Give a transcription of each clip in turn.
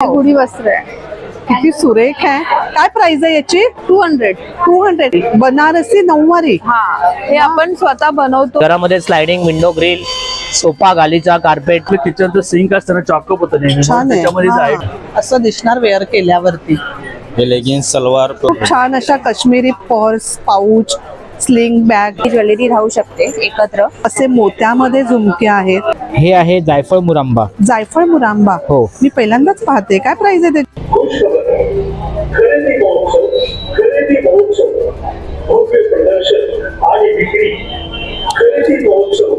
गुढी वस्त्र आहे. किती सुरेख आहे. काय प्राइस आहे याची? Two hundred two hundred Banarasi नऊवारी. हा. हे आपण स्वतः बनवतो. घरामध्ये स्लायडिंग विंडो ग्रिल सोफा गालीचा कार्पेट किचनचं सिंक असताना चॉकअप होतं नेहमी. छान आहे. हा. असं दिसणार वेअर केल्यावरती. हे लेगिन्स सलवार खूप छान अशा Kashmiri purse pouch sling bag ही ज्वेलरी राहू शकते एकत्र. असे मोत्यामध्ये झुमके आहेत. हे आहे जायफळ मुरांबा. जायफळ मुरांबा. हो. मी पहिल्यांदाच पाहते. काय प्राइस आहे त्याची? खरेदी महोत्सव खरेदी महोत्सव. भव्य प्रदर्शन आणि विक्री. खरेदी महोत्सव.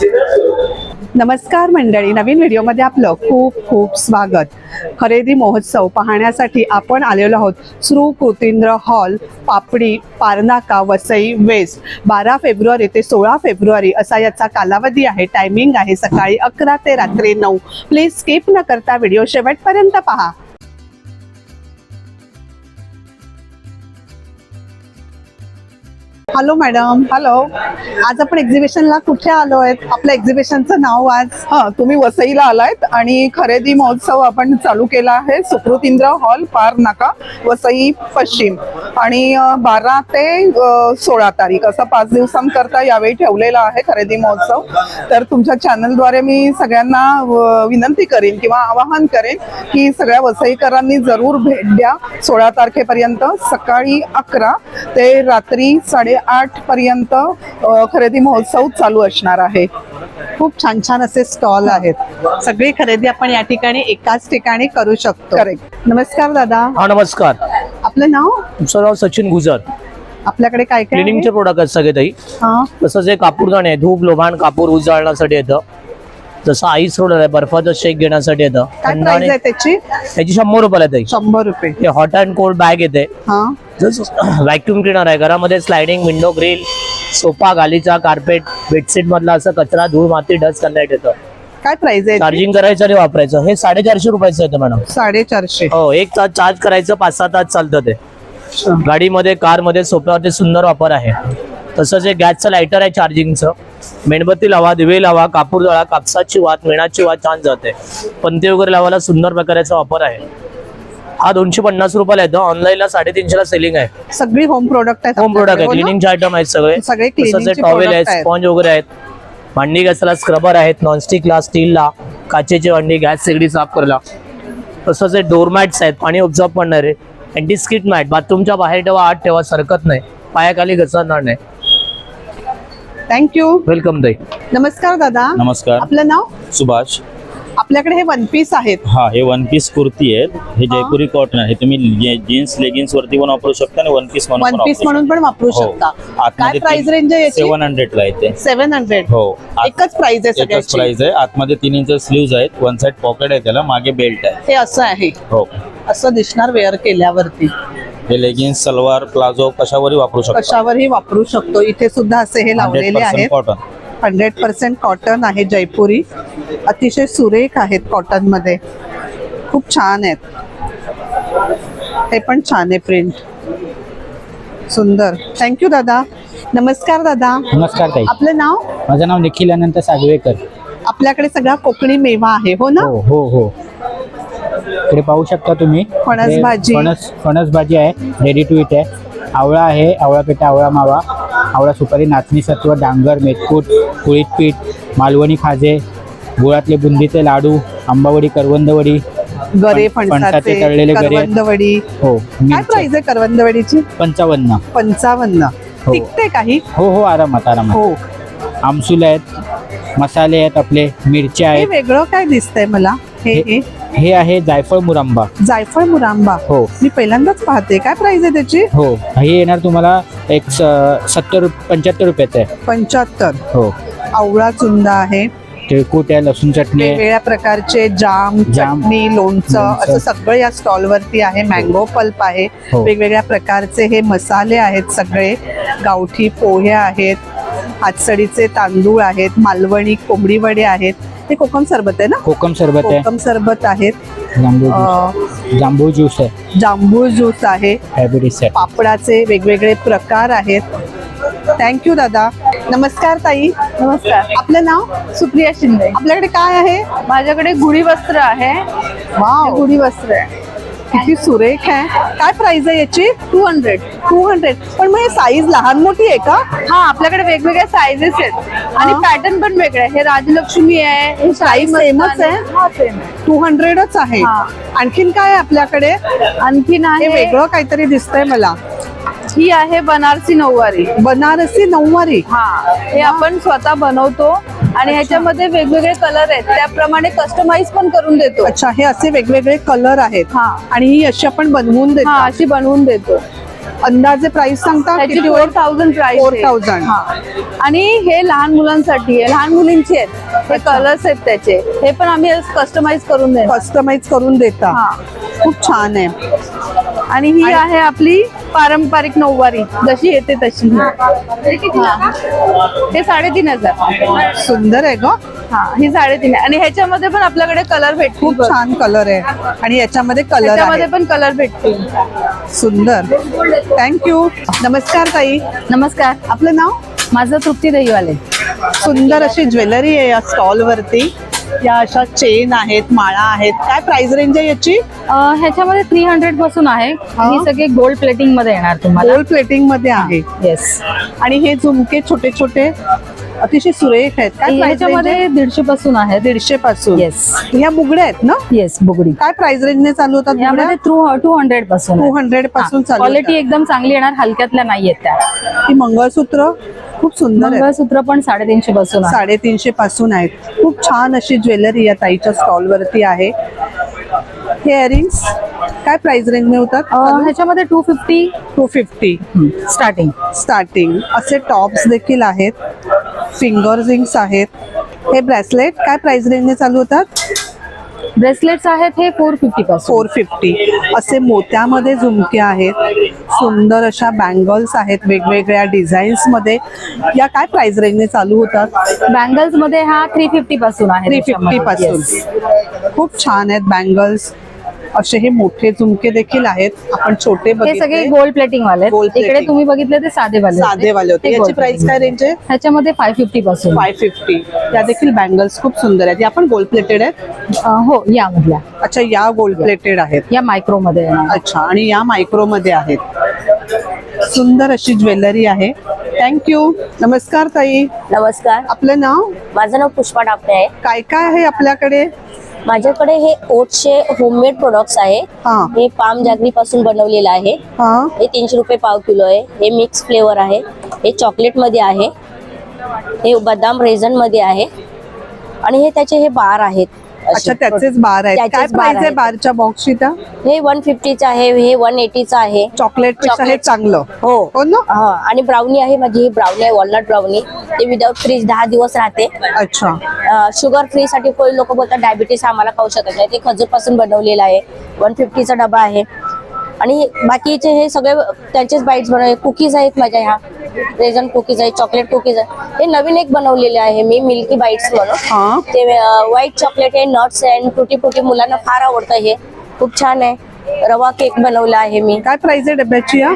दिनांक नमस्कार मंडळी नवीन व्हिडिओमध्ये आपलं खूप खूप स्वागत. खरेदी महोत्सव पाहण्यासाठी आपण आलेलो आहोत श्रू कृतींद्र हॉल पापडी पारनाका वसई वेस्ट. बारा फेब्रुवारी ते सोळा फेब्रुवारी असा याचा कालावधी आहे टायमिंग आहे सकाळी अकरा ते रात्री नऊ. प्लीज स्किप न करता व्हिडिओ शेवटपर्यंत पहा. हॅलो मॅडम हॅलो आज आपण एक्झिबिशनला कुठे आलो आहेत आपल्या एक्झिबिशनचं नाव आज? हां तुम्ही वसईला आलायत आणि खरेदी महोत्सव आपण चालू केला आहे. सुकृतींद्र हॉल पार नाका वसई पश्चिम. आणि बारा ते सोळा तारीख असं पाच दिवसांकरता यावेळी ठेवलेला आहे खरेदी महोत्सव. तर तुमच्या चॅनलद्वारे मी सगळ्यांना विनंती करेन किंवा आवाहन करेन की सगळ्या वसईकरांनी जरूर भेट द्या. सोळा तारखेपर्यंत सकाळी अकरा ते रात्री साडे साडेआठ पर्यंत खरेदी महोत्सव चालू असणार आहे. खूप छान छान असे स्टॉल आहेत. सगळी खरेदी आपण या ठिकाणी एकाच ठिकाणी करू शकतो. नमस्कार दादा. हा नमस्कार. आपलं नाव? तुमचं नाव सचिन गुजर. आपल्याकडे काय? क्लिनिंगचे प्रोडक्ट आहेत सगळे ताई. हा. तसंच एक कापूरदाणे आहे. धूप लोभाण कापूर उजाळण्यासाठी येतं. जसं आईस रोलर आहे बर्फाचं शेक घेण्यासाठी येतं. काय थंड प्राइस आणि- आहे त्याची? त्याची शंभर रुपयाला ताई शंभर रुपये. हे हॉट अँड कोल्ड बॅग येते. हा. व्हॅक्युम क्लिनर आहे घरामध्ये स्लायडिंग विंडो ग्रिल सोफा गालीचा कार्पेट बेडशीट मधला असं कचरा धूळ माती डस्ट करण्यात येतं. काय प्राइस आहे? याची? चार्जिंग करायचं आणि वापरायचं. हे साडेचारशे रुपयाचं येतं मॅडम साडेचारशे. हो एक तास चार्ज करायचं पाच सहा तास चालतं ते. गाडीमध्ये कारमध्ये सोप्यावरती सुंदर वापर आहे. तसंच एक गॅसचं लायटर आहे चार्जिंगचं मेणबत्ती लावा दिवे लावा कापूर जळा कापसाची वात मेणाची वात छान जाते. पंते वगैरे लावायला सुंदर प्रकाराचा वापर आहे. हा दोनशे पन्नास रुपयाला येतो. ऑनलाईनला साडेतीनशेला सेलिंग आहे. सगळी होम प्रोडक्ट आहेत होम प्रोडक्ट आहे? क्लिनिंगचे आयटम आहेत सगळे. सगळे तसंच cleaning चे टॉवेल product आहेत. आहेत. स्पॉन्ज वगैरे आहेत. भांडी घासायला स्क्रबर आहेत. नॉनस्टिकला स्टीलला काचेची भांडी गॅस शेगडी साफ करायला. तसंच डोरमॅट्स आहेत पाणी ऑब्झर्व करणारे अँटी स्किट मॅट बाथरूमच्या बाहेर ठेवा आत ठेवा सरकत नाही. पायाखाली घसरणार नाही. थँक्यू वेलकम ताई नमस्कार दादा. नमस्कार. आपलं नाव? सुभाष. आपल्याकडे हे वन पीस आहेत. हा हे वन पीस कुर्ती आहेत. हे जयपुरी कॉटन आहे. हे तुम्ही जीन्स लेगिन्स वरती पण वापरू शकता आणि वन पीस म्हणून वन पीस म्हणून पण वापरू हो. शकता. काय प्राइस रेंज आहे याची? सेव्हन हंड्रेड ला येते. सेव्हन हंड्रेड हो. आत- एकच प्राइस आहे एकच सगळ्याची. प्राइस आहे. आतमध्ये तीन इंच स्लीव्ज आहेत. वन साइड पॉकेट आहे त्याला. मागे बेल्ट आहे. हे असं आहे. हो. असं दिसणार वेअर केल्यावरती. हे लेगिन्स सलवार प्लाझो कशावरही वापरू शकता. कशावरही वापरू शकतो. इथे सुद्धा असे हे लावलेले आहेत. कॉटन हंड्रेड पर्सेंट कॉटन आहे जयपुरी. अतिशय सुरेख आहेत कॉटनमध्ये. खूप छान आहेत. हे पण छान आहे प्रिंट सुंदर. थँक्यू दादा. नमस्कार दादा. नमस्कार ताई. आपलं नाव? माझं नाव निखिल अनंत सागवेकर आपल्याकडे सगळा कोकणी मेवा आहे हो ना? हो हो हो. इकडे पाहू शकता तुम्ही. फणस भाजी. फणस फणस भाजी आहे. रेडी टू इट आहे. आवळा आहे. आवळा पेटा आवळा मावा. आवळा सुपारी नाचणी सत्व डांगर मेथकूट कुळीत पीठ मालवणी खाजे गुळातले बुंदीचे लाडू आंबावडी करवंदवडी गरे फण- फणसाचे तळलेले. करवंदवडी. हो काय. प्राइस आहे करवंदवडीची? पंचावन्न. पंचावन्न. हो. टिकते काही हो? हो आरामात आरामात. हो. आमसूल आहेत मसाले आहेत आपले मिरच्या आहेत. वेगळं काय दिसतंय मला? हे हे. हे आहे जायफळ मुरांबा. जायफळ मुरांबा. हो. मी पहिल्यांदाच पाहते. काय प्राइस आहे त्याची? हो. हे येणार तुम्हाला एक स- सत्तर पंच्याहत्तर रुपयाचं आहे. पंच्याहत्तर. हो. आवळा चुंदा आहे. तिळकूट आहे लसूण चटणी. आहे वेगवेगळ्या प्रकारचे जाम जाम, चटणी लोणचं लोणचं. असं सगळं या स्टॉल वरती आहे. मँगो पल्प आहे. हो. वेगवेगळ्या प्रकारचे हे मसाले आहेत सगळे. गावठी पोहे आहेत. हातसडीचे तांदूळ आहेत. मालवणी कोंबडी वडे आहेत. हे कोकम सरबत आहे ना? कोकम सरबत आहे. कोकम सरबत आहेत जांभूळ ज्यूस जांभूळ ज्यूस आहे. जांभूळ ज्यूस आहे. डायबिटीस पापडाचे वेगवेगळे प्रकार आहेत. थँक्यू दादा. नमस्कार ताई. नमस्कार. आपलं नाव? सुप्रिया शिंदे. आपल्याकडे काय आहे? माझ्याकडे गुढी वस्त्र आहे. वाव गुढी वस्त्र आहे. किती सुरेख आहे. काय प्राइस आहे याची? टू हंड्रेड टू हंड्रेड पण मग साईज लहान मोठी आहे का? हा आपल्याकडे वेगवेगळ्या साईजेस आहेत. आणि हा. पॅटर्न पण वेगळे आहे. हे राजलक्ष्मी आहे हे शाही Size same च मस्तानी. आहे? हा टू हंड्रेडच आहे. हा. आणखीन काय आहे आपल्याकडे? आणखीन हे आहे वेगळं काहीतरी दिसतंय मला. ही आहे बनारसी नऊवारी. बनारसी नऊवारी. हा हे. आपण स्वतः बनवतो. आणि ह्याच्यामध्ये वेगवेगळे कलर आहेत. त्याप्रमाणे कस्टमाइज पण करून देतो. अच्छा हे असे वेगवेगळे कलर आहेत. हा. आणि ही अशी आपण बनवून हा देतो अशी बनवून देतो. अंदाजे प्राइस सांगता त्याची किती फोर होईल? Thousand price 4,000. हा. आणि हे लहान मुलांसाठी आहे. लहान मुलींची आहेत. हे कलर्स आहेत त्याचे. हे पण आम्ही कस्टमाइज करून देतो कस्टमाइज करून देता. हा. खूप छान आहे. आणि ही आहे आपली पारंपरिक नऊवारी. जशी येते तशी. हा. साडेतीन हजार. सुंदर आहे ग. हा ही साडेतीन आहे. आणि ह्याच्यामध्ये पण आपल्याकडे कलर भेटतील खूप. छान कलर आहे. आणि याच्यामध्ये कलर आहे. पण कलर भेटतील. सुंदर. थँक्यू नमस्कार ताई. नमस्कार. आपलं नाव? माझं तृप्ती दहीवाले सुंदर अशी ज्वेलरी आहे या स्टॉल वरती या अशा चेन आहेत माळा आहेत. काय प्राइस रेंज आहे याची? ह्याच्यामध्ये थ्री हंड्रेडपासून आहे. हा. सगळे गोल्ड प्लेटिंगमध्ये येणार तुम्हाला. गोल्ड प्लेटिंगमध्ये आहे. येस आणि हे झुमके छोटे छोटे अतिशय सुरेख आहेत. काय ह्याच्यामध्ये दीडशे पासून आहे. दीडशे पासून. येस ह्या बुगड्या आहेत ना? येस बुगडी काय प्राइस रेंजने चालू होतात यामध्ये टू टू हंड्रेडपासून टू हंड्रेडपासून चालू क्वालिटी होतात. एकदम चांगली येणार हलक्यातल्या नाही आहेत त्या. ही मंगळसूत्र खूप सुंदर आहे मंगळसूत्र पण साडेतीनशे पासून साडेतीनशे पासून आहेत. खूप छान अशी ज्वेलरी या ताईच्या स्टॉल वरती आहे. हे इयरिंग्स काय प्राइस रेंजने होतात? अं, ह्याच्यामध्ये two fifty two fifty starting starting असे टॉप्स देखील आहेत. फिंगर रिंग्स आहेत. हे ब्रेसलेट काय प्राइस रेंजने चालू होतात? ब्रेसलेट्स आहेत हे फोर फिफ्टी पासून. फोर फिफ्टी असे मोत्यामध्ये झुमके आहेत. सुंदर अशा बँगल्स आहेत वेगवेगळ्या डिझाईन्समध्ये या काय प्राइस रेंजने चालू होतात बँगल्समध्ये हा थ्री फिफ्टी पासून आहे थ्री फिफ्टी. पासून. खूप छान आहेत बँगल्स असे हे मोठे झुमके देखील आहेत. आपण छोटे हे सगळे गोल्ड प्लेटिंग वाले. इकडे. तुम्ही बघितले ते साधे वाले होते. साधे वाले होते याची प्राइस. काय रेंज आहे? ह्याच्यामध्ये फाय फिफ्टी पासून. फाय फिफ्टी त्या देखील बँगल्स खूप सुंदर आहेत. या पण गोल्ड प्लेटेड आहेत? हो या मधल्या अच्छा या गोल्ड प्लेटेड आहेत. या मायक्रो मध्ये. अच्छा आणि या मायक्रो मध्ये आहेत. सुंदर अशी ज्वेलरी आहे. थँक्यू नमस्कार ताई. नमस्कार. आपलं नाव? माझं नाव पुष्पा डापणे आहे. काय काय आहे आपल्याकडे? माझ्याकडे हे ओटचे होममेड प्रोडक्ट्स आहे. हा. हे पाम जागरी पासून बनवलेलं आहे. हा. हे तीनशे रुपये पाव किलो आहे. हे मिक्स फ्लेवर आहे. हे चॉकलेटमध्ये आहे. हे बदाम रेझनमध्ये आहे. आणि हे त्याचे हे बार आहेत. अच्छा. त्याचेच बार आहेत. काय त्याचेच बार प्राइस आहे आहेत. बारच्या बॉक्सची त्या हे वन फिफ्टीचं आहे हे वन एटीचं आहे. चॉकलेटपेक्षा हे Chocolate. चांगलं. हो. हो ना? हा आणि ब्राउनी आहे माझी ही ब्राउनी आहे वॉलनट ब्राउनी ते विदाउट फ्रीज दहा दिवस राहते. अच्छा. शुगर फ्री साठी कोणी लोक बोलतात डायबिटीस आम्हाला खाऊ शकत नाही. ते खजूरपासून बनवलेलं आहे. वन फिफ्टीचा डबा आहे. आणि बाकीचे हे सगळे त्यांचेच बाईट्स बनवले कुकीज आहेत माझ्या ह्या रेझन कुकीज आहेत चॉकलेट कुकीज आहे हे नवीन एक बनवलेले आहे मी मिल्की बाईट्स हा. म्हणून ते व्हाईट चॉकलेट आहे नट्स आहे टुटी फुटी मुलांना फार आवडतं हे. खूप छान आहे. रवा केक बनवला आहे मी. काय प्राइस आहे डब्याची या?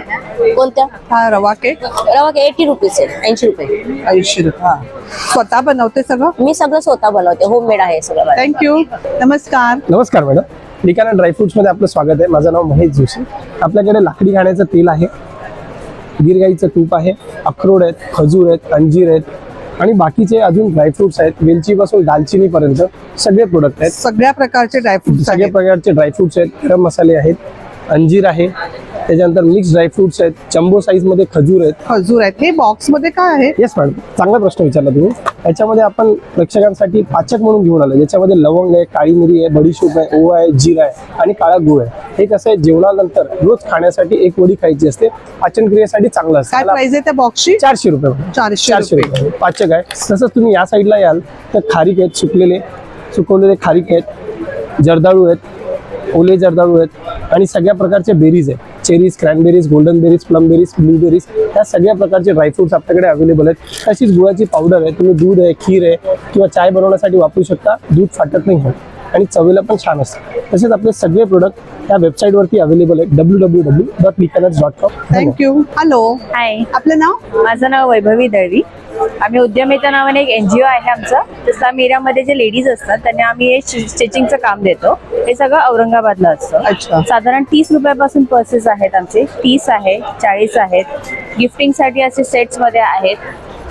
कोणत्या? हा रवा केक रवा केक एटी रुपीज आहे ऐंशी रुपये. ऐंशी रुपये स्वतः बनवते सगळं? मी सगळं स्वतः बनवते होममेड आहे सगळं. थँक्यू नमस्कार. नमस्कार मॅडम लिकाना ड्रायफ्रुट्समध्ये आपलं स्वागत आहे. माझं नाव महेश जोशी. आपल्याकडे लाकडी खाण्याचं तेल आहे. गिरगाईचं तूप आहे. अक्रोड आहेत खजूर आहेत अंजीर आहेत. आणि बाकीचे अजून ड्रायफ्रुट्स आहेत. वेलचीपासून दालचिनीपर्यंत सगळे प्रोडक्ट आहेत. सगळ्या प्रकारचे ड्रायफ्रुट्स सगळे प्रकारचे ड्रायफ्रुट्स आहेत. गरम मसाले आहेत. अंजीर आहे. त्याच्यानंतर मिक्स ड्रायफ्रुट्स आहेत चंबो साईजमध्ये खजूर आहेत. खजूर आहेत. हे बॉक्समध्ये काय आहे? येस मॅडम चांगला प्रश्न विचारला तुम्ही. याच्यामध्ये आपण प्रेक्षकांसाठी पाचक म्हणून घेऊन आलो. ज्याच्यामध्ये लवंग आहे काळी मिरी आहे बडीशोप आहे ओवा आहे जिरा आहे आणि काळा गुळ आहे. हे कसं आहे? जेवणानंतर रोज खाण्यासाठी एक वडी खायची असते. पाचन क्रियेसाठी चांगलं असतं. काय प्राइस आहे त्या बॉक्सची चारशे रुपये. चारशे चारशे रुपये. रुपये. पाचक आहे. तसंच तुम्ही या साईडला याल तर खारीक आहेत सुकलेले सुकवलेले खारीक आहेत जर्दाळू आहेत ओले जर्दाळू आहेत आणि सगळ्या प्रकारचे बेरीज आहेत. चेरीज क्रॅनबेरीज गोल्डन बेरीज प्लमबेरीज ब्लूबेरीज या सगळ्या प्रकारचे ड्रायफ्रुट्स आपल्याकडे अवेलेबल आहेत. तशीच गुळाची पावडर आहे तुम्ही दूध आहे खीर आहे किंवा चाय बनवण्यासाठी वापरू शकता. दूध फाटत नाही आहे. आणि चवीला पण छान असतं. तसेच आपले सगळे प्रोडक्ट या वेबसाईटवरती अवेलेबल आहेत. W W W dot dot com thank you hello hi आपलं नाव? माझं नाव वैभवी दळवी. आम्ही उद्यमिता नावाने एक एनजीओ आहे आमचं. तसं मीरामध्ये जे लेडीज असतात त्यांना आम्ही हे स्टिचिंगचं काम देतो. हे सगळं औरंगाबादला अच्छा. असतं साधारण तीस रुपयापासून पर्सेस आहेत आमचे. तीस आहे चाळीस आहेत. गिफ्टिंगसाठी असे सेट्समध्ये आहेत.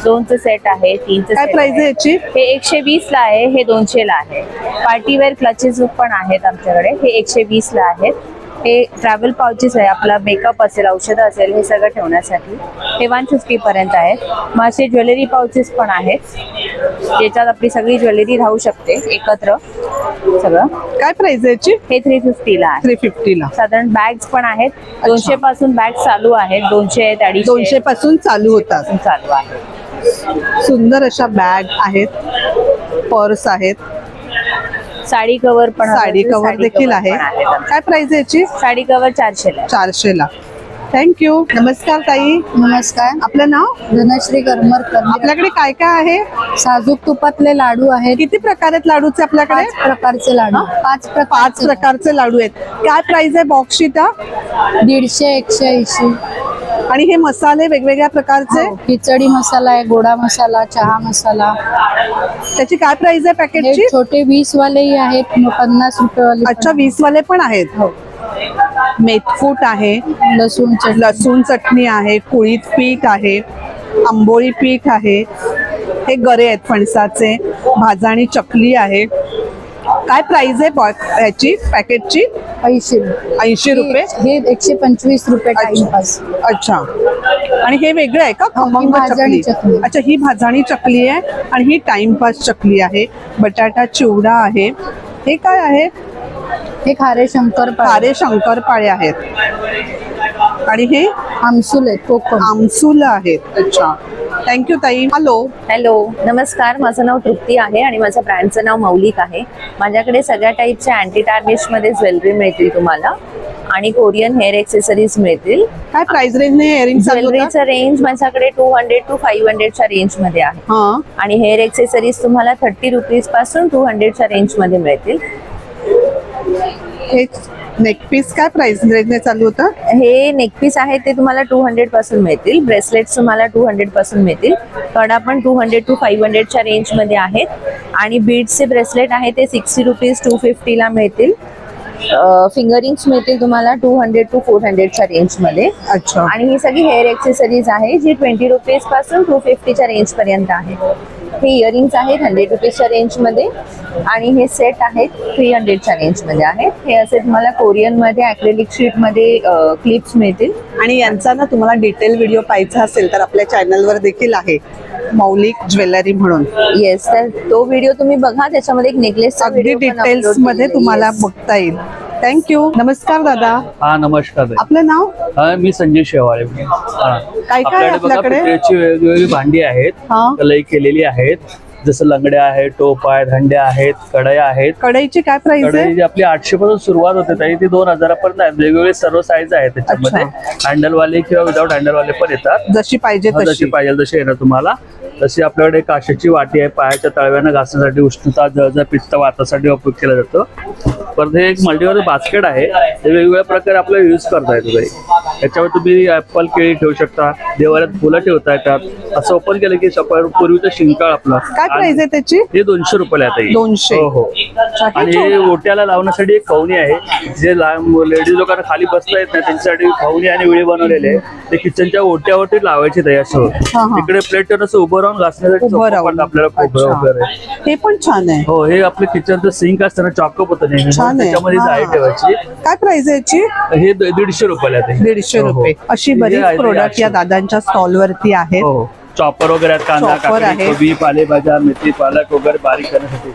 दोनचं सेट आहे तीनचं काय प्राइस आहे याची? हे एकशे वीस ला आहे हे दोनशे ला आहे पार्टीवेअर क्लचेस पण आहेत आमच्याकडे हे एकशे वीस ला आहेत. हे ट्रॅव्हल पाउचेस आहे आपला मेकअप असेल औषधं असेल हे सगळं ठेवण्यासाठी. हे वन फिफ्टी पर्यंत आहेत. मग असे ज्वेलरी पाउचेस पण आहेत. ज्याच्यात आपली सगळी ज्वेलरी राहू शकते एकत्र. सगळं. काय प्राइस आहे याची? हे थ्री फिफ्टीला आहे. थ्री फिफ्टीला साधारण बॅग्स पण आहेत. दोनशे पासून बॅग चालू आहेत. दोनशे आहेत अडीचशे दोनशे पासून चालू होतात. चालू आहे सुंदर अशा बॅग आहेत पर्स आहेत. साडी कव्हर पण साडी कव्हर देखील आहे. काय प्राइस आहे याची? साडी कव्हर चारशे ला. चारशे ला थँक्यू नमस्कार ताई. नमस्कार. आपलं नाव? धनश्री करमरकर आपल्याकडे काय काय आहे? साजूक तुपातले लाडू आहेत. किती प्रकार आहेत लाडूचे आपल्याकडे? प्रकारचे लाडू. पाच पाच प्रकारचे प्रकारचे लाडू आहेत. काय प्राइस आहे बॉक्सची त्या दीडशे एकशे ऐंशी. आणि हे मसाले वेगवेगळ्या प्रकारचे? हो, खिचडी मसाला आहे गोडा मसाला चहा मसाला. त्याची काय प्राइस आहे हे पॅकेटची छोटे वीस वालेही आहेत पन्नास रुपये वाले अच्छा वीस वाले पण आहेत. हो. मेथकूट आहे. लसूण चटणी. लसूण चटणी आहे कुळीत पीठ आहे आंबोळी पीठ आहे. हे गरे आहेत फणसाचे भाजाणी चकली आहे. काय प्राइस आहे बॉ- याची पॅकेटची ऐंशी ऐंशी रुपये? हे एकशे पंचवीस रुपये टाइमपास अच्छा. आणि हे वेगळं आहे का? हो, खमंग भाजणी चकली? चकली. अच्छा ही भाजणी चकली आहे आणि ही टाइमपास चकली आहे. बटाटा चिवडा आहे. हे काय आहे? हे खारे शंकर खारे शंकरपाळे आहेत. आणि हे आमसूल आहेत कोकम. आमसूल आहेत. अच्छा. थँक्यू ताई. हॅलो हॅलो नमस्कार. माझं नाव तृप्ती आहे आणि माझ्या ब्रँडचं नाव मौलिक आहे. माझ्याकडे सगळ्या टाईपच्या अँटी टार्निशमध्ये ज्वेलरी मिळतील तुम्हाला आणि कोरियन हेअर एक्सेसरीज मिळतील. काय प्राइस होतं? ज्वेलरीचं रेंज माझ्याकडे टू हंड्रेड टू फाईव्ह हंड्रेडच्या रेंजमध्ये आहे. हा. आणि हेअर एक्सेसरीज तुम्हाला थर्टी रुपीजपासून टू हंड्रेडच्या रेंजमध्ये मिळतील. नेक पीस काय प्राइस रेंजने चालू होतं? हे नेकपीस आहे ते तुम्हाला टू हंड्रेडपासून मिळतील. ब्रेसलेट्स तुम्हाला टू हंड्रेडपासून मिळतील. कडा पण टू हंड्रेड टू फाईव्ह हंड्रेडच्या रेंजमध्ये आहेत. आणि बीड्सचे ब्रेसलेट आहे ते सिक्स्टी रुपीज टू फिफ्टीला मिळतील. फिंगरिंग्स मिळतील तुम्हाला टू हंड्रेड टू फोर हंड्रेडच्या रेंजमध्ये अच्छा. आणि ही सगळी हेअर एक्सेसरीज आहे जी ट्वेंटी रुपीजपासून टू फिफ्टीच्या रेंज पर्यंत आहे. हे इयरिंग्स आहेत हंड्रेड रुपीजच्या रेंजमध्ये आणि हे सेट आहेत थ्री हंड्रेडच्या रेंजमध्ये आहेत. हे असे तुम्हाला कोरियनमध्ये अॅक्रेलिक शीटमध्ये क्लिप्स मिळतील. आणि यांचा ना तुम्हाला डिटेल व्हिडिओ पाहायचा असेल तर आपल्या चॅनलवर देखील आहे. मौलिक ज्वेलरी म्हणून. येस तर तो व्हिडिओ तुम्ही बघा. त्याच्यामध्ये एक नेकलेस अगदी डिटेल्समध्ये तुम्हाला बघता येईल. थँक्यू नमस्कार दादा. हा नमस्कार ताई. आपलं नाव? हा मी संजय शेवाळे. हा. काय आहे आपल्याकडे बघा आपल्याकडे? पितळेची वेगवेगळी भांडी आहेत. हा. कलई केलेली आहेत. जसं लंगड्या आहेत टोप आहेत हंड्या आहेत कढया आहेत. कढईची काय प्राइस आहे? कढई जी आपली आठशे पासून सुरुवात होते ताई ती दोन हजारापर्यंत आहे. वेगवेगळे सर्व साईज आहेत त्याच्यामध्ये. हँडलवाले किंवा विदाऊट हँडलवाले पण येतात. जशी पाहिजे हा, जशी तशी. पाहिजे तशी येणार तुम्हाला. तशी आपल्याकडे काशाची वाटी आहे पायाच्या तळव्यानं घासण्यासाठी उष्णता जळजळ पित्त वातासाठी उपयोग केला जातो. परत हे एक मल्टीवर बास्केट आहे ते वेगवेगळ्या प्रकारे आपल्याला यूज करता येतो ताई त्याच्यावर तुम्ही ऍपल केळी ठेवू शकता देवाऱ्यात फुलं ठेवता येतात. असं ओपन केलं की पूर्वीचं शिंकाळ आपलं. काय प्राइस आहे त्याची? हे दोनशे रुपयाला आहे ताई. दोनशे. हो हो. आणि हे ओट्याला लावण्यासाठी एक खवणी आहे. जे लेडीज लोकांना खाली बसता येत नाही त्यांच्यासाठी खवणी आणि विळी बनवलेले आहे. ते किचनच्या ओट्यावरती लावायचे हा, हा. इकडे प्लेट असं उभं राहून घासण्यासाठी उभं राहून. आपल्याला खोबरं अच्छा. वगैरे हे पण छान आहे हो हे आपलं किचनचं सिंक असताना चॉकअप होतं नेहमी छान आहे. त्याच्यामध्ये जाळी हा. ठेवायची काय प्राइस आहे याची हे द- दीडशे रुपयाला आहे ते. दीडशे हो, हो. रुपये अशी हे बरीच आहे ते प्रोडक्ट आठशे. या दादांच्या स्टॉल वरती आहेत हो चॉपर वगैरे आहेत कांदा Chopper काकडी आहे. कोबी पालेभाज्या मेथी पालक वगैरे बारीक करण्यासाठी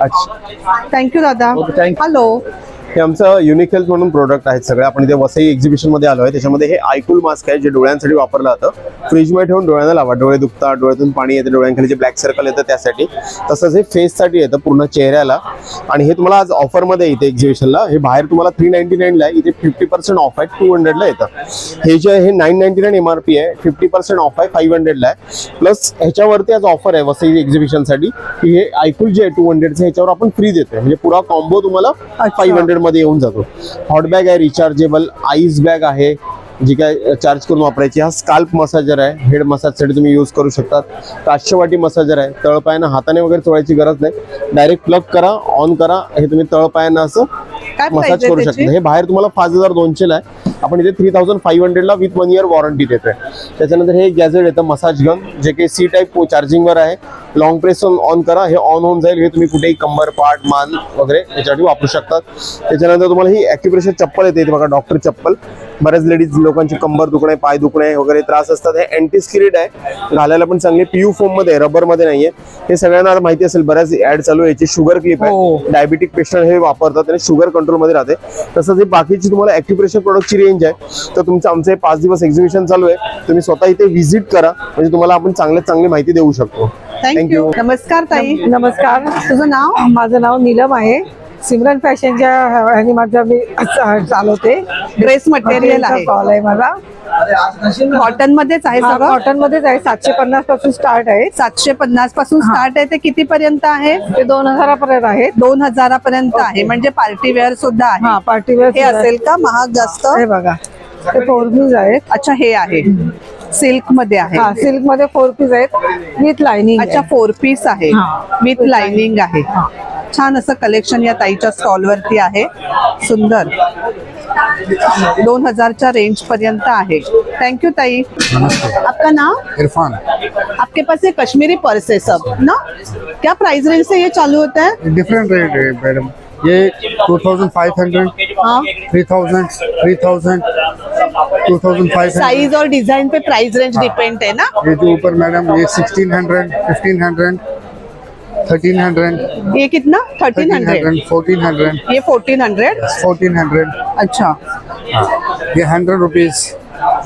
अच्छा थँक्यू दादा Okay, thank you. हॅलो हे आमचं युनिक हेल्थ म्हणून प्रोडक्ट आहेत सगळे. आपण इथे वसई एक्झिबिशनमध्ये आलो आहे. त्याच्यामध्ये हे आयकूल मास्क आहे जे डोळ्यांसाठी वापरलं जातं. फ्रीजमध्ये ठेवून डोळ्यांना लावा. डोळे दुखतात डोळ्यातून पाणी येतं डोळ्यांखाली जे ब्लॅक सर्कल येतं त्यासाठी. तसंच हे फेससाठी येतं पूर्ण चेहऱ्याला. आणि हे तुम्हाला आज ऑफरमध्ये इथे एक्झिबिशनला हे बाहेर तुम्हाला थ्री नाईन्टी नाईनला आहे. इथे फिफ्टी पर्सेंट ऑफ आहे टू हंड्रेडला येतं. हे जे हे nine ninety nine M R P आहे. फिफ्टी पर्सेंट ऑफ आहे फाईव्ह हंड्रेडला आहे. प्लस ह्याच्यावरती आज ऑफर आहे वसई एक्झिबिशनसाठी की हे आयकूल जे आहे टू हंड्रेडचं ह्याच्यावर आपण फ्री देतोय. म्हणजे पुरा कॉम्बो तुम्हाला फाईव्ह हंड्रेड मध्ये येऊन जातो. हॉट बॅग आहे रिचार्जेबल आईस बॅग आहे. जी काय चार्ज करून वापरायची हा स्काल्प मसाजर आहे. हेड मसाजसाठी तुम्ही यूज करू शकतात. काश्यवाटी मसाजर आहे. तळपायांना हाताने वगैरे चोळायची गरज नाही. डायरेक्ट प्लग करा ऑन करा. हे तुम्ही तळपायांना असं मसाज करू शकता. हे बाहेर तुम्हाला पाच हजार दोनशेला आहे. आपण इथे थ्री थाउजंड फाईव्ह हंड्रेडला विथ वन इयर वॉरंटी देतोय. त्याच्यानंतर हे गॅजेट येतं मसाज गन जे काही सी टाईप चार्जिंगवर आहे. लॉंग प्रेस ऑन करा. हे ऑन होऊन जाईल. हे तुम्ही कुठेही कंबर पाठ मान वगैरे याच्यासाठी वापरू शकतात. त्याच्यानंतर तुम्हाला ही ॲक्युप्रेशर चप्पल येते. बघा डॉक्टर चप्पल. बऱ्याच लेडीज लोकांची कंबर दुखणे पाय दुखणे वगैरे त्रास असतात. हे अँटी स्किरिट आहे. घालायला पण चांगली पीयू फोममध्ये रबरमध्ये नाहीये. हे सगळ्यांना माहिती असेल बऱ्याच ऍड चालू आहे. याची शुगर क्लिप हो. आहे डायबिटिक पेशंट हे वापरतात आणि शुगर कंट्रोलमध्ये राहते. तसंच ही बाकीची तुम्हाला ॲक्युप्रेशर प्रोडक्टची रेंज आहे. तर तुमचं आमचं हे पाच दिवस एक्झिबिशन चालू आहे. तुम्ही स्वतः इथे व्हिजिट करा. म्हणजे तुम्हाला आपण चांगल्यात चांगली माहिती देऊ शकतो. थँक्यू नमस्कार ताई. नमस्कार. तुझं नाव? माझं नाव नीलम आहे. सिमरन फॅशनच्या ह्यानी माझं मी चालवते. ड्रेस मटेरियल आहे. कॉल आहे माझा. कॉटन मध्येच आहे सगळं? कॉटन मध्येच आहे. सातशे पन्नासपासून स्टार्ट आहे. सातशे पन्नासपासून स्टार्ट आहे ते किती पर्यंत आहे? ते दोन हजारापर्यंत आहे. दोन हजारापर्यंत आहे. म्हणजे पार्टी वेअर सुद्धा आहे. हा पार्टी वेअर हे असेल का महाग जास्त? हे बघा. ते फोर आहेत. अच्छा हे आहे. सिल्कमध्ये आहे. हा सिल्कमध्ये फोर पीस आहेत विथ लाइनिंग अच्छा फोर पीस आहे. हा. विथ लाइनिंग आहे. छान असं कलेक्शन या ताईच्या स्टॉल वरती आहे. सुंदर. दोन हजारच्या रेंज पर्यंत आहे. थँक्यू ताई. आपका नाम इरफान. आपके पास ये कश्मीरी पर्स है सब ना? क्या प्राइस रेंज से ये चालू होता है? डिफरेंट रेट है मैडम ये टू थाउज़ेंड फाइव हंड्रेड हाँ। Three thousand three thousand two thousand five size और डिज़ाइन पे प्राइस रेंज डिपेंड है ना? ये जो ऊपर मैडम ये sixteen hundred fifteen hundred thirteen hundred ये कितना? थर्टीन हंड्रेड फोर्टीन हंड्रेड ये फोर्टीन हंड्रेड फोर्टीन हंड्रेड अच्छा। ये हंड्रेड रुपीज़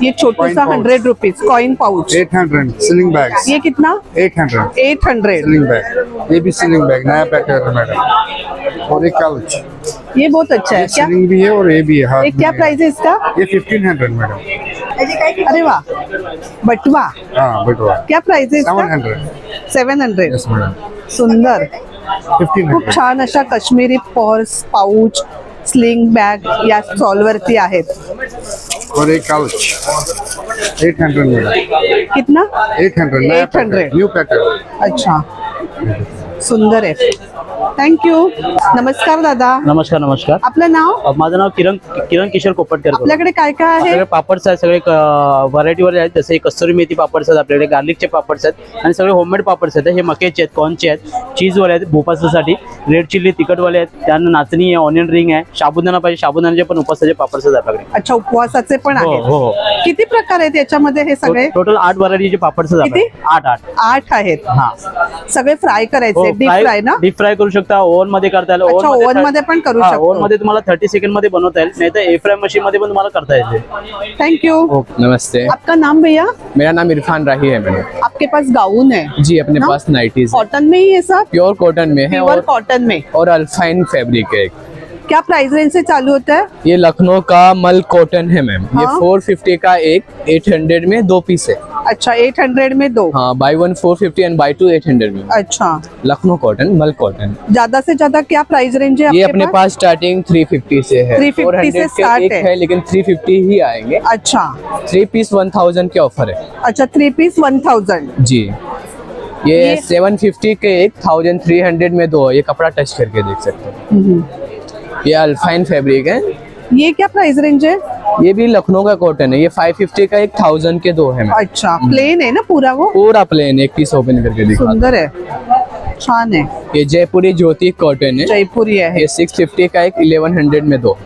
ये छोटू सा hundred rupees coin pouch eight hundred sling bags ये कितना? Eight hundred eight hundred sling bag ये भी सिलिंग बैग नया पैकेट है मैडम। और एक काउच ये बहुत अच्छा है। क्या? भी है और ये भी है ये क्या में। प्राइस है इसका? ये फिफ्टीन हंड्रेड मैडम अरे वाह। बटवा। हाँ बटवा। क्या प्राइस है सेवन हंड्रेड सेवन हंड्रेड सुंदर। खूप छान अशा Kashmiri purse pouch sling bag या स्टॉल वरती आहेत. और एक काउच एट हंड्रेड मैडम कितना? Eight hundred 800. न्यू पैकेट अच्छा। सुंदर आहे. थँक्यू नमस्कार दादा. नमस्कार नमस्कार. आपलं नाव? अ, माझं नाव किरण किरण किशोर कोपटकर आपल्याकडे काय काय आहे? सगळे पापड्स आहेत सगळे व्हरायटीवर आहेत. जसे कस्तुरी मेथी पापड्स आहेत आपल्याकडे गार्लिकचे पापड्स आहेत आणि सगळे होममेड पापड्स आहेत. हे मक्याचे आहेत कॉर्नचे आहेत चीजवाले आहेत भोपासासाठी. रेड चिल्ली तिखटवाले आहेत. त्यानंतर नाचणी आहे ऑनियन रिंग आहे. साबुदाणा पाहिजे साबुदाण्याचे पण उपासाचे पापड्स आहेत आपल्याकडे. अच्छा उपवासाचे पण हो आहेत. हो हो. किती प्रकार आहेत याच्यामध्ये हे सगळे? टोटल आठ व्हरायटीचे पापड्स आहेत किती? आपल्याकडे. आठ आठ. आठ आहेत. हा. सगळे फ्राय करायचे? डीप फ्राय ना? डीप फ्राय करू शकता ओव्हनमध्ये करता येईल. oven मध्ये पण करू शकतो. ओव्हनमध्ये तुम्हाला थर्टी सेकंडमध्ये बनवता येईल. नाही तर ए फ्राय मशीन मध्ये पण तुम्हाला करता येते थँक्यू नमस्ते. आपका नाम भैया? मेरा नाम इरफान राही है मैडम. आपके पास गाउन है जी अपने? पास नाइटीज कॉटन में ही है सब प्योर कॉटन में है प्योर और, कॉटन में। और अल्फाइन फैब्रिक है क्या प्राइस रेंज से चालू होता है? ये लखनऊ का मल कॉटन है मैम ये फोर फिफ्टी का एक 800 में दो पीस है। अच्छा एट हंड्रेड में दो। हाँ buy one 450 end buy to 800 में। अच्छा। लखनऊ कॉटन मल कॉटन ज़्यादा से ज़्यादा क्या प्राइस रेंज है ये अपने पास? स्टार्टिंग 350 से है। 350 से 400 के start एक है। है लेकिन 350 ही आएँगे। अच्छा। थ्री पीस 1000 के ऑफ़र है। अच्छा थ्री पीस वन थाउज़ेंड जी। ये सेवन फिफ्टी के एक 1300 में दो है। ये कपड़ा टच करके देख सकते हो। ये अल्फाइन फैब्रिक है। ये क्या प्राइस रेंज है? ये भी लखनऊ का कॉटन है। ये 550 का एक थाउज़ेंड के दो है। अच्छा प्लेन है ना पूरा वो? पूरा प्लेन एक पीस ओपन करके दिखा। सुंदर है। छान है। ये जयपुरी ज्योति कॉटन है। जयपुरी है। ये 650 का एक 1100 में दो।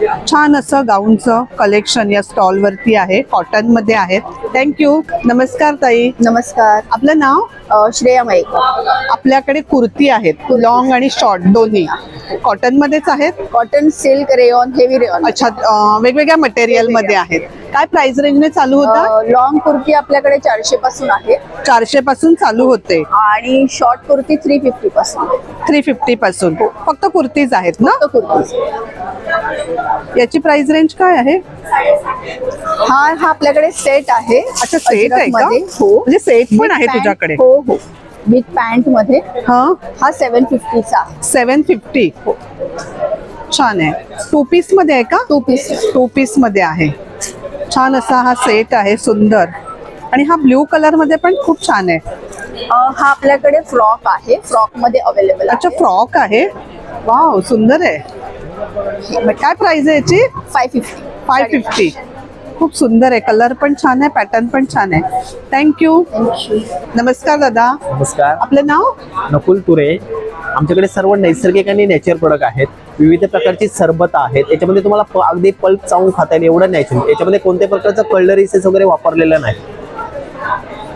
छान असं गाऊनचं कलेक्शन या स्टॉल वरती आहे. कॉटनमध्ये आहेत. थँक्यू नमस्कार ताई. नमस्कार. आपलं नाव? श्रेया मयेकर. आपल्याकडे कुर्ती आहेत. लॉंग आणि शॉर्ट दोन्ही. कॉटन मध्येच आहेत? Cotton silk rayon heavy rayon अच्छा वेगवेगळ्या मटेरियलमध्ये आहेत. काय प्राइस रेंजने चालू होता? लॉंग कुर्ती आपल्याकडे चारशे पासून आहे. चारशे पासून चालू होते. आणि शॉर्ट कुर्ती थ्री फिफ्टी पासून थ्री फिफ्टी पासून. फक्त कुर्तीज आहेत ना? फक्त कुर्ती याची प्राइस रेंज काय आहे? हा हा आपल्याकडे सेट आहे. अच्छा सेट आहे का? हो. म्हणजे सेट पण आहे तुझ्याकडे. हो हो. विथ पॅन्टमध्ये हा हा सेवन फिफ्टीचा सेवन फिफ्टी छान आहे. टू पीसमध्ये आहे का? टू पीस टू पीसमध्ये आहे. छान असा हा सेट आहे सुंदर. आणि हा ब्ल्यू कलरमध्ये पण खूप छान आहे. हा आपल्याकडे फ्रॉक आहे. फ्रॉकमध्ये अवेलेबल अच्छा फ्रॉक आहे? वाव सुंदर आहे. मग काय प्राइस आहे याची? फाय फिफ्टी फाय फिफ्टी खूप सुंदर आहे. कलर पण छान आहे पॅटर्न पण छान आहे. थँक्यू नमस्कार दादा. नमस्कार. आपलं नाव? नकुल तुरे. आमच्याकडे सर्व नैसर्गिक आणि नेचर प्रोडक्ट आहेत. विविध प्रकारची सरबत आहेत. याच्यामध्ये तुम्हाला प- अगदी पल्प चावून खाता येईल एवढं नॅचरल याच्यामध्ये कोणत्या प्रकारचं कलरीसेस वगैरे वापरलेलं नाही.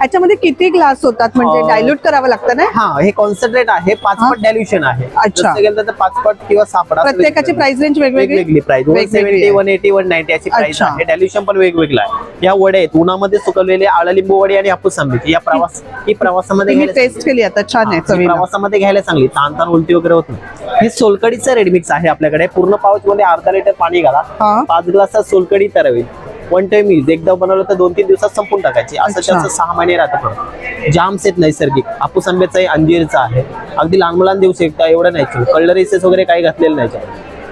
याच्यामध्ये किती ग्लास होतात? म्हणजे डायल्यूट करावं लागतं ना? हा हे कॉन्सन्ट्रेट आहे पाच पट डायल्युशन आहे. अच्छा. गेलं तर पाच पट किंवा असं प्रत्येकाची. प्राइस रेंज वेगवेगळी? Price one seventy. One eighty one ninety अशी प्राइस. आहे. डायल्युशन पण वेगवेगळं आहे. या वड्या आहेत. उन्हामध्ये सुकवलेले आळा लिंबू वडी आणि हापूस आंब्याची या प्रवास ही प्रवासामध्ये टेस्ट केली आता. छान आहे प्रवासामध्ये घ्यायला चांगली. ताण ताण उलटी वगैरे होत नाही. हे सोलकडीचं रेडमिक्स आहे आपल्याकडे. पूर्ण पाऊच मध्ये अर्धा लिटर पाणी घाला. पाच ग्लासात सोलकडी तरवी वन टाइम यूज एकदा बनवलं तर दोन तीन दिवसात संपून टाकायची. असं. त्याचं सहा महिने राहतं पण जाम्स आहेत नैसर्गिक. हापूस आंब्याचा आहे अंजीरचा आहे. अगदी लहान मुलांना देऊ शकता एवढं नाही. कलरीसेस वगैरे काही घातलेलं नाही.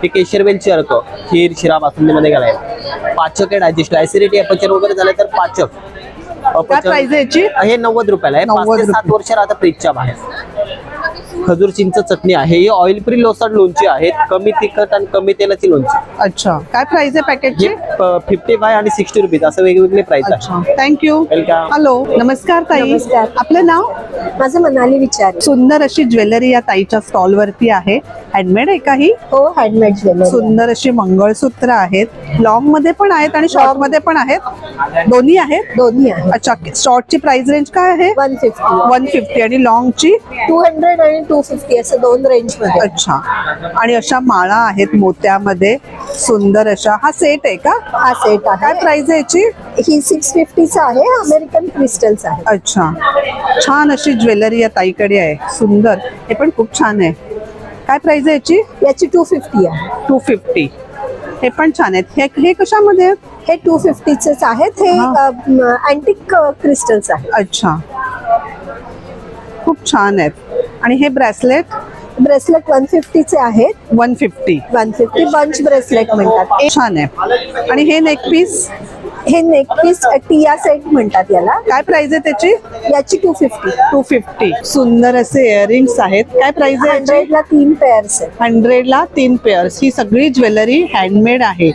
हे केशरवेलची अर्क खीर शिरा बासुंदीमध्ये घालायला. पाचक आहे डायजेस्ट ऍसिडिटी अपचन वगैरे झालं तर पाचक? हे नव्वद रुपयाला आहे. पाच 90 ते सात वर्ष राहतं फ्रीजच्या बाहेर. खजूर चिंच चटणी आहे. ही ऑइल फ्री लोसाड लोणची आहेत कमी तिखट आणि कमी तेलाची लोणची. अच्छा. काय प्राइस आहे पॅकेटची फिफ्टी फाय आणि सिक्स्टी रुपीज असं वेगवेगळे प्राइस आहे. थँक्यू वेलकम हॅलो नमस्कार ताई. नमस्कार. आपलं नाव? माझं मनाली विचार. सुंदर अशी ज्वेलरी या ताईच्या स्टॉल वरती आहे. हँडमेड आहे का ही? हो हँडमेड ज्वेलरी. सुंदर अशी मंगळसूत्र आहेत. लॉंगमध्ये पण आहेत आणि शॉर्टमध्ये पण आहेत? दोन्ही आहेत? दोन्ही आहेत. अच्छा. शॉर्टची प्राइस रेंज काय आहे? वन फिफ्टी वन फिफ्टी आणि लॉंगची टू हंड्रेड आणि टू फिफ्टी असं दोन रेंजमध्ये. अच्छा. आणि अशा माळा आहेत मोत्यामध्ये सुंदर अशा. हा सेट आहे का? हा सेट काय आहे प्राइस आहे याची? ही सिक्स फिफ्टीचा आहे अमेरिकन क्रिस्टल्स आहे. अच्छा. छान अशी ज्वेलरी या ताईकडे आहे. सुंदर. हे पण खूप छान आहे. काय प्राइस आहे याची? याची टू फिफ्टी आहे. टू फिफ्टी हे पण छान आहेत. हे हे कशामध्ये आहेत? हे टू फिफ्टीचेच आहेत. हे अँटिक क्रिस्टल्स आहेत. अच्छा. खूप छान आहेत. आणि हे ब्रेसलेट ब्रेसलेट वन फिफ्टीचे आहेत. One fifty one fifty bunch bracelet म्हणतात. छान आहे. आणि हे नेक पीस हे नेकपीस टिया सेट म्हणतात याला. काय प्राइस आहे त्याची? याची टू फिफ्टी टू फिफ्टी सुंदर असे इयरिंग्स आहेत. काय प्राइस आहे हंड्रेडला तीन पेअर्स आहेत. हंड्रेडला तीन पेयर्स ही सगळी ज्वेलरी हँडमेड आहे.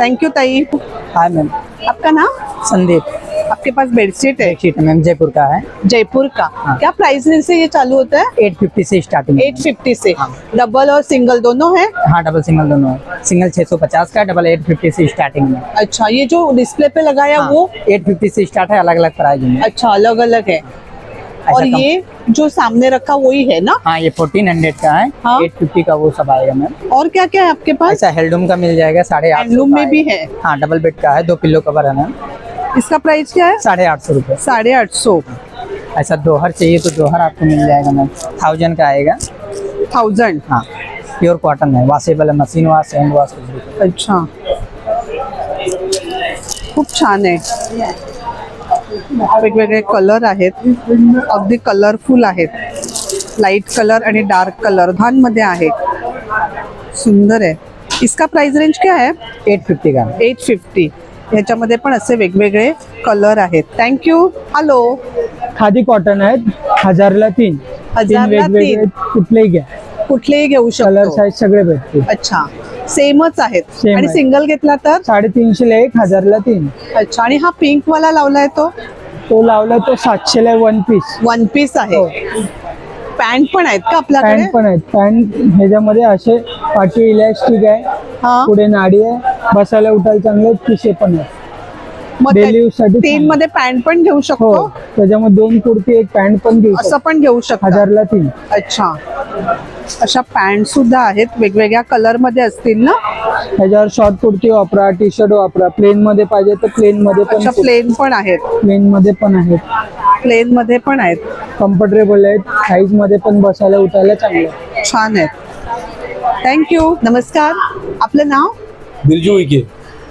थँक्यू ताई हाय मैम आपका नाम? संदीप. आपके पास बेडशीट है? बेडशीट मैम जयपुर का है. जयपुर का. हाँ। क्या प्राइस से ये चालू होता है? एट फिफ्टी से स्टार्टिंग एट फिफ्टी से. हाँ। डबल और सिंगल दोनों है? हाँ डबल सिंगल दोनों है. सिंगल छह सौ पचास का डबल एट फिफ्टी से स्टार्टिंग में अच्छा ये जो डिस्प्ले पे लगाया हाँ, वो? एट फिफ्टी से स्टार्ट है अलग अलग प्राइस में. अच्छा अलग अलग है. और ये जो सामने रखा वही है ना? हाँ ये फोर्टीन हंड्रेड का है। हाँ। एट फिफ्टी का वो सब आएगा मैम और क्या क्या है आपके पास? ऐसा हेल्डूम का मिल जाएगा साढ़े आठ हैंडलूम में भी है। हाँ। डबल बेड का है दो पिल्लो कवर है मैम इसका प्राइस क्या है? साढ़े आठ सौ रुपये। साढ़े आठ सौ। ऐसा दोहर चाहिए तो दोहर आपको मिल जाएगा मैम थाउज़ेंड का आएगा। थाउज़ेंड हाँ प्योर कॉटन है वॉशेबल है मशीन वॉश हैंड वॉश अच्छा। खूप छान आहे वेगवेगळे कलर आहेत. अगदी कलरफुल आहेत. लाइट कलर आणि डार्क कलरमध्ये आहे. सुंदर आहे. इसका प्राइस रेंज क्या है? एट फिफ्टी का. एट फिफ्टी ह्याच्यामध्ये पण असे वेगवेगळे कलर आहेत. थँक्यू हॅलो खादी कॉटन आहेत. हजारला तीन. हजारला तीन वेगवेगळे तीन. कुठलेही घ्या. कुठलेही घेऊ कलर शकतो. साईज सगळे भेटतील. अच्छा. सेमच आहेत. Same आणि आहे. सिंगल घेतला तर? साडेतीनशेला एक हजारला तीन. अच्छा आणि हा पिंक वाला लावलाय तो? तो लावला तो सातशेला वन पीस वन पीस आहे. पॅन्ट पण आहेत का आपल्याकडे? पॅन्ट पण आहेत. पॅन्ट ह्याच्यामध्ये असे पाठी इलॅस्टिक आहे हा. पुढे नाडी आहे बसायला उठायला चांगले पिसे पण आहेत. मग daily त्या- use साठी तीन. मध्ये पॅन्ट पण घेऊ हो शकतो त्याच्यामध्ये दोन कुर्ती एक पॅन्ट पण घेऊ असं शकतो. पण घेऊ शकतो. हजारला तीन. अच्छा. अशा पॅन्ट सुद्धा आहेत. वेगवेगळ्या कलरमध्ये असतील ना? ह्याच्यावर शॉर्ट कुर्ती वापरा टी शर्ट वापरा. प्लेन मध्ये पाहिजे तर प्लेन मध्ये अच्छा पण प्लेन पण आहेत. प्लेन मध्ये पण आहेत. प्लेन मध्ये पण आहेत. कम्फर्टेबल आहेत. साईजमध्ये पण बसायला उठायला चांगले आहेत. छान आहेत. थँक्यू नमस्कार. आपलं नाव? बिरजू विके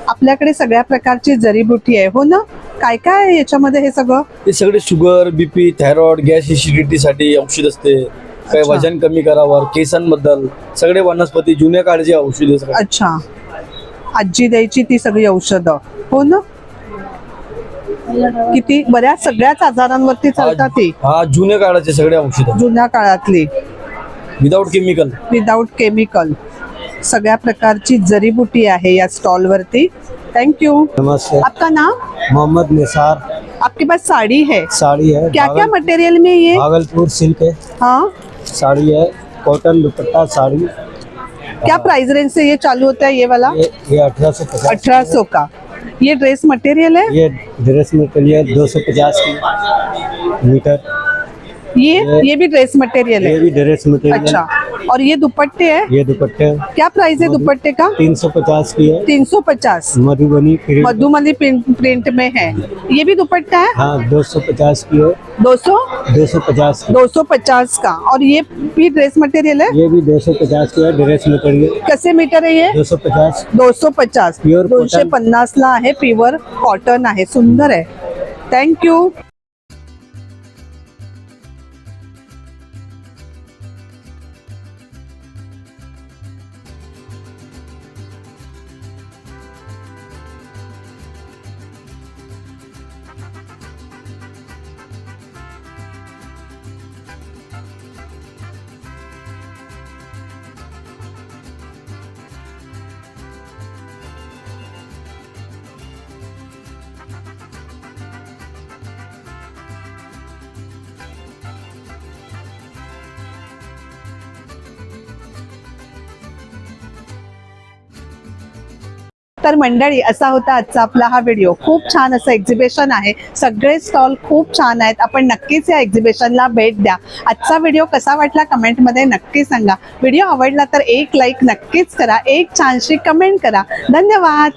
आपल्याकडे सगळ्या प्रकारची जरीबुटी आहे. हो ना? काय काय आहे याच्यामध्ये हे सगळं? हे सगळे sugar BP thyroid gas acidity साठी औषध असते. काय अच्छा. वजन कमी करावर केसांबद्दल सगळे वनस्पती जुन्या काळची औषधे सगळे. अच्छा. आजी द्यायची ती सगळी औषधं. हो ना? किती? बऱ्याच सगळ्याच आजारांवरती चालतात ती. हा जुन्या काळाचे सगळे औषध. जुन्या काळातली. विदाउट केमिकल विदाउट केमिकल सगळ्या प्रकारची जरीबुटी आहे या स्टॉल वरती थँक्यू नमस्ते. आपका नाम? मोहम्मद निसार. आपके पास साड़ी है? साड़ी है क्या क्या भागल- मटेरियल में ये? भागलपुर सिल्क है। हाँ? साड़ी है कॉटन दुपट्टा साड़ी। क्या प्राइस रेंज से ये चालू होता है ये वाला? ये ये अठारह सौ अठारह सौ का। ये ड्रेस मटेरियल है? ये ड्रेस मटेरियल दो सौ पचास की। मीटर। ये ये भी ड्रेस मटेरियल है? ये है भी ड्रेस मटेरियल अच्छा। और ये दुपट्टे है? ये दुपट्टे क्या प्राइस है दुपट्टे का? तीन सौ पचास की है। तीन सौ पचास। मधुबनी मधुमली प्रिंट में है। ये भी दुपट्टा है? हाँ दो सौ पचास की है। दो सौ? दो सौ पचास दो सौ पचास का। और ये भी ड्रेस मटेरियल है? ये भी दो सौ पचास की है ड्रेस मटेरियल कैसे मीटर आहे दो सौ पचास। दो सौ पचास। Pure दोनशे cotton. पन्नास ला आहे प्युअर कॉटन आहे. सुंदर आहे. थँक्यू तर मंडळी असा होता आजचा आपला हा व्हिडिओ खूप छान असं एक्झिबिशन आहे. सगळे स्टॉल खूप छान आहेत. आपण नक्कीच या एक्झिबिशनला भेट द्या. आजचा व्हिडिओ कसा वाटला कमेंटमध्ये नक्की सांगा. व्हिडिओ आवडला तर एक लाईक नक्कीच करा. एक छानशी कमेंट करा. धन्यवाद.